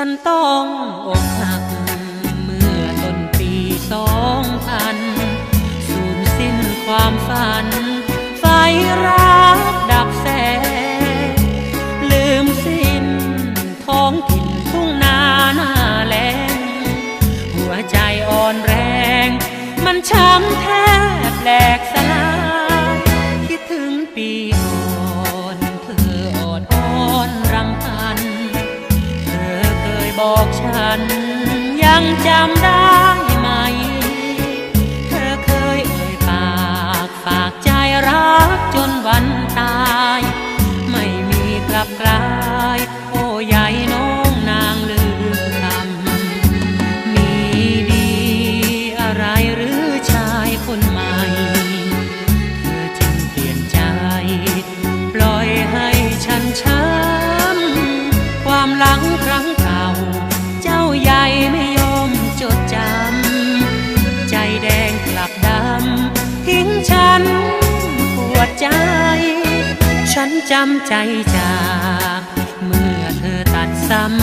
ฉันต้องอกหัก เมื่อต้นปีสองพันสูญสิ้นความฝัน ไฟรักดับแสงลืมสิ้นท้องถิ่นทุ่งนาหน้าแลงหัวใจอ่อนแรง มันช้ำแทบแหลก จำได้ไหม เธอเคยเอ่ยปากฝากใจรักจนวันตาย ไม่มีกลับกลาย โอ้ใหญ่น้องนางลืมคำมีดีอะไรหรือชายคนใหม่ เธอจึงเปลี่ยนใจ ปล่อยให้ฉันช้ำความหลังครั้งเก่า เจ้าใหญ่ไม่ ฉันจำใจจาก เมื่อเธอตัดสัม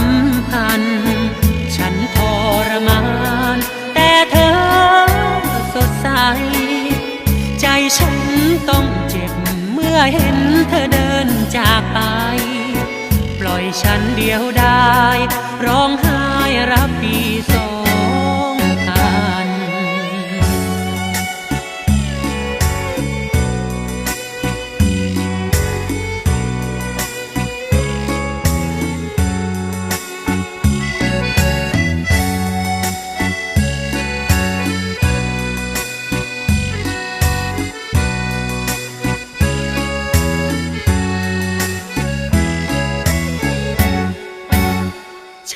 พันธ์ ฉันทรมาน แต่เธอสดใส ใจฉันต้องเจ็บ เมื่อเห็นเธอเดินจากไป ปล่อยฉันเดียวได้ ร้องไห้รับปีส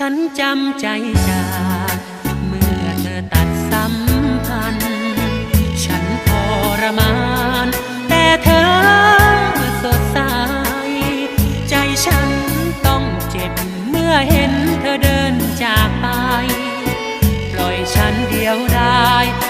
ฉันจำใจจากเมื่อเธอตัดสัมพันธ์ ฉันทรมาน แต่เธอสดใส ใจฉันต้องเจ็บเมื่อเห็นเธอเดินจากไป ปล่อยฉันเดียวได้